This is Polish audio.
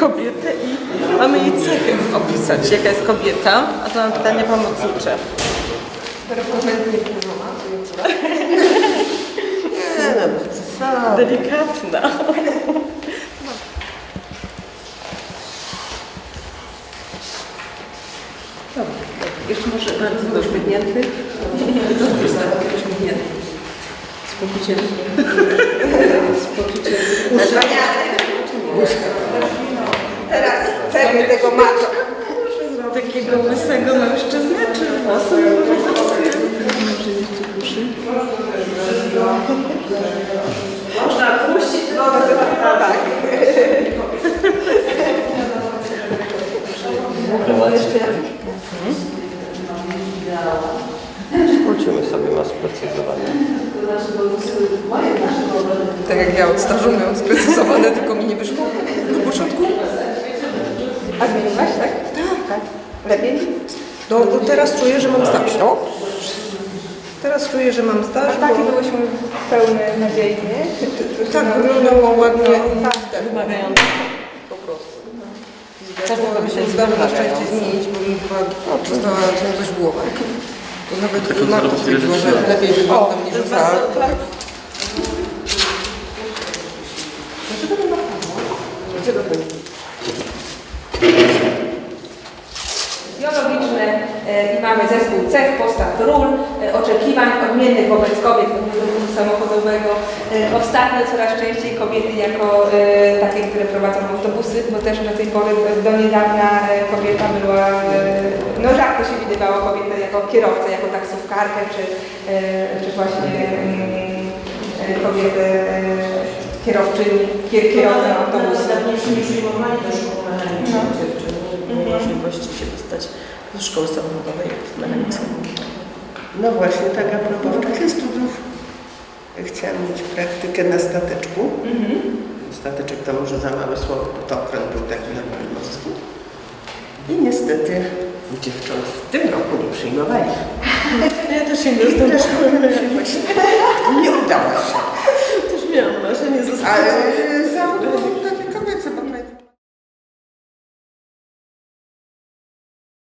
kobietę i mamy jej cechy opisać, jaka jest kobieta, a to mam pytanie pomocnicze. Delikatna. Dobra, jeszcze może bardzo doszpygnięty. Dobrze, tak, doszpygnięty. Z poczuciem... Z poczuciem... cechy tego macho. Takiego łysego mężczyznę, czy włosy? Można puścić wodę. Tak. Skrócimy sobie mas precyzowanie. Tak jak ja od stażu miałam sprecyzowane, tylko mi nie wyszło na początku. A zmieniłaś, tak? Tak. Lepiej? No bo teraz czuję, że mam staż. No. Teraz czuję, że mam staż, Takie bo byłyśmy pełne nadziei, nie? tak wyglądało ładnie i Tak. tak Wymagające. po prostu. Zdarzyło mi się zdało na szczęście zmienić, bo mi chyba przestała się coś w głowę. To nawet Marta stwierdziła, że lepiej wyglądam niż w sal. Tak. Dlaczego to jest? Biologiczne e, i mamy zespół cech, postaw, ról, e, oczekiwań odmiennych wobec kobiet od samochodowego. E, Ostatnio coraz częściej kobiety jako takie, które prowadzą autobusy, bo też do tej pory do niedawna kobieta była, no rzadko się widywała kobietę jako kierowcę, jako taksówkarkę, czy, czy właśnie mm, kobietę kierowczyni, kier, kierowcę autobusu trudności się dostać do szkoły samochodowej z mechaniki. No właśnie, tak a propos, w czasie studiów e, chciałam mieć praktykę na stateczku. Mhm. Stateczek to może za małe słowo, bo to okręt był taki na morski. I niestety dziewcząt w tym roku nie przyjmowali. Ja też się nie dostałam. Nie udało się. Też miałam marzenie zostać. Ale